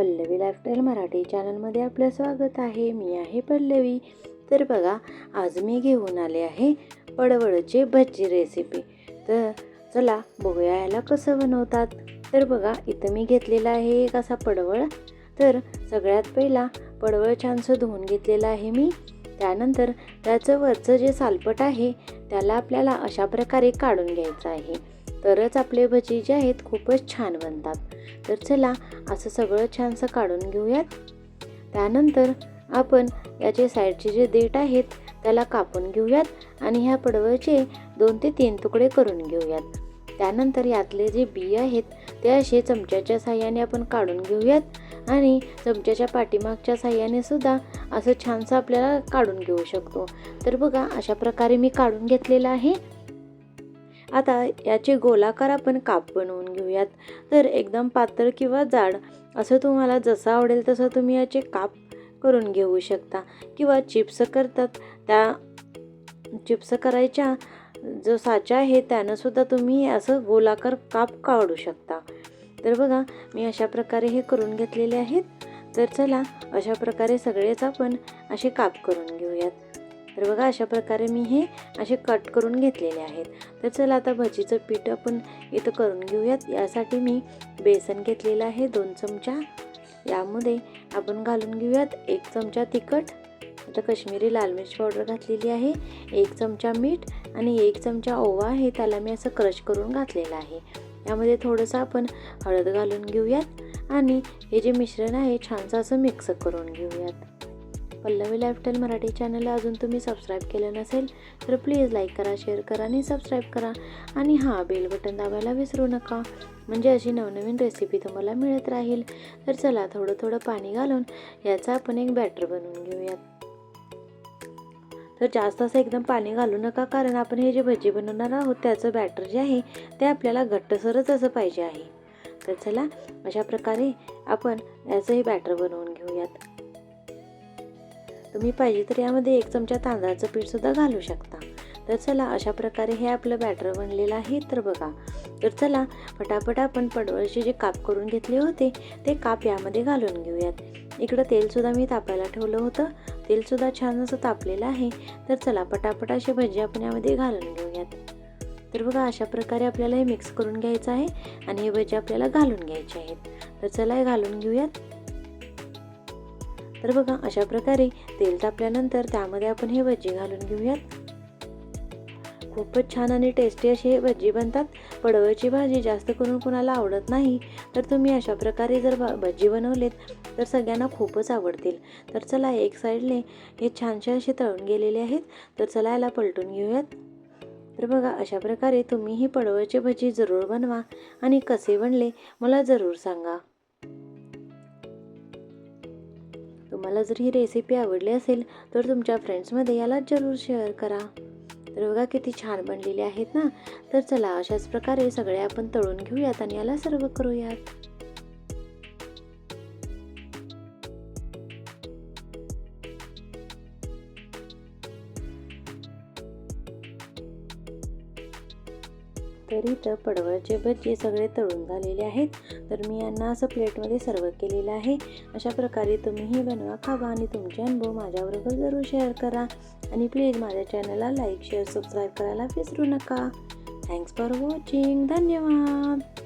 Pallavi lifestyle Marathi चॅनलमध्ये आपलं स्वागत आहे. मी आहे पल्लवी. तर बघा आज मी घेऊन आले आहे पडवळची भजी रेसिपी तर चला बघूया याला कसं बनवतात. तर बघा इथं मी घेतलेला आहे एक असा पडवळ. तर सगळ्यात पहिला पडवळ छानसं धुवून घेतलेलं आहे मी. त्यानंतर त्याचं वरचं जे सालपट आहे त्याला आपल्याला अशा प्रकारे काढून घ्यायचं आहे. तरच आपले भजी जे आहेत खूपच छान बनतात. तर चला असं सगळं छानसं काढून घेऊयात. त्यानंतर आपण याचे साईडचे जे देठ आहेत त्याला कापून घेऊयात आणि ह्या पडवळचे दोन ते तीन तुकडे करून घेऊयात. त्यानंतर यातले जे बी आहेत ते असे चमच्याच्या साह्याने आपण काढून घेऊयात आणि चमच्याच्या पाठीमागच्या साह्याने सुद्धा असं छानसं आपल्याला काढून घेऊ शकतो. तर बघा अशा प्रकारे मी काढून घेतलेलं आहे. आता याचे गोलाकार आपण काप बनवून घेऊयात. तर एकदम पातळ किंवा जाड असं तुम्हाला जसं आवडेल तसं तुम्ही याचे काप करून घेऊ शकता. किंवा चिप्स करतात त्या चिप्स करायच्या जो साचा आहे त्यानंसुद्धा तुम्ही असं गोलाकार काप काढू शकता. तर बघा मी अशा प्रकारे हे करून घेतलेले आहेत. तर चला अशा प्रकारे सगळेच आपण असे काप करून घेऊयात. तर बघा अशा प्रकारे मी हे असे कट करून घेतलेले आहेत. तर चला आता भजीचं पीठ आपण इथं करून घेऊयात. यासाठी मी बेसन घेतलेलं आहे दोन चमचा. यामध्ये आपण घालून घेऊयात एक चमचा तिखट. आता कश्मीरी लाल मिरची पावडर घातलेली आहे एक चमचा मीठ आणि एक चमचा ओवा. आहे त्याला मी असं क्रश करून घातलेलं आहे. यामध्ये थोडंसं आपण हळद घालून घेऊयात आणि हे जे मिश्रण आहे छानसं असं मिक्स करून घेऊयात. पल्लवी लाईफस्टाईल मराठी चॅनलला अजून तुम्ही सबस्क्राईब केलं नसेल तर प्लीज लाईक करा शेअर करा आणि सबस्क्राईब करा. आणि हां बेल बटन दाबायला विसरू नका. म्हणजे अशी नवनवीन रेसिपी तुम्हाला मिळत राहील. तर चला थोडं थोडं पाणी घालून याचा आपण एक बॅटर बनवून घेऊयात. तर जास्त असं एकदम पाणी घालू नका कारण आपण हे जे भजी बनवणार आहोत त्याचं बॅटर जे आहे ते आपल्याला घट्टसरच असं पाहिजे आहे. तर चला अशा प्रकारे आपण याचं हे बॅटर बनवून घेऊयात. तुम्ही पाहिजे तर यामध्ये एक चमचा तांदळाचं पीठसुद्धा घालू शकता. तर चला अशा प्रकारे हे आपलं बॅटर बनलेलं आहे. तर बघा तर चला पटापट आपण पडवळचे जे काप करून घेतले होते ते काप यामध्ये घालून घेऊयात. इकडं तेलसुद्धा मी तापायला ठेवलं होतं. तेलसुद्धा छान असं तापलेलं आहे. तर चला पटापट असे भजी आपण यामध्ये घालून घेऊयात. तर बघा अशा प्रकारे आपल्याला हे मिक्स करून घ्यायचं आहे आणि हे भजी आपल्याला घालून घ्यायचे आहेत. तर चला हे घालून घेऊयात. तर बघा अशा प्रकारे तेल तापल्यानंतर त्यामध्ये आपण हे भजी घालून घेऊयात. खूपच छान आणि टेस्टी अशी भजी बनतात. पडवळची भाजी जास्त करून कोणाला आवडत नाही तर तुम्ही अशा प्रकारे जर भजी बनवलेत तर सगळ्यांना खूपच आवडतील. तर चला एक साईडने हे छानसे असे तळून गेलेले आहेत. तर चला याला पलटून घेऊयात. तर बघा अशा प्रकारे तुम्ही ही पडवळची भजी जरूर बनवा आणि कसे बनले मला जरूर सांगा. तुम्हाला जर ही रेसिपी आवडली असेल तर तुमच्या फ्रेंड्समध्ये याला जरूर शेअर करा. तर बघा किती छान बनलेले आहेत ना. तर चला अशाच प्रकारे सगळे आपण तळून घेऊयात आणि याला सर्व करूयात. तर इथं पडवळचे भज्जे सगळे तळून झालेले आहेत. तर मी यांना असं प्लेटमध्ये सर्व केलेलं आहे. अशा प्रकारे तुम्हीही बनवा खावा आणि तुमचे अनुभव माझ्याबरोबर जरूर शेअर करा. आणि प्लीज माझ्या चॅनलला लाईक शेअर सबस्क्राईब करायला विसरू नका. थँक्स फॉर वॉचिंग धन्यवाद.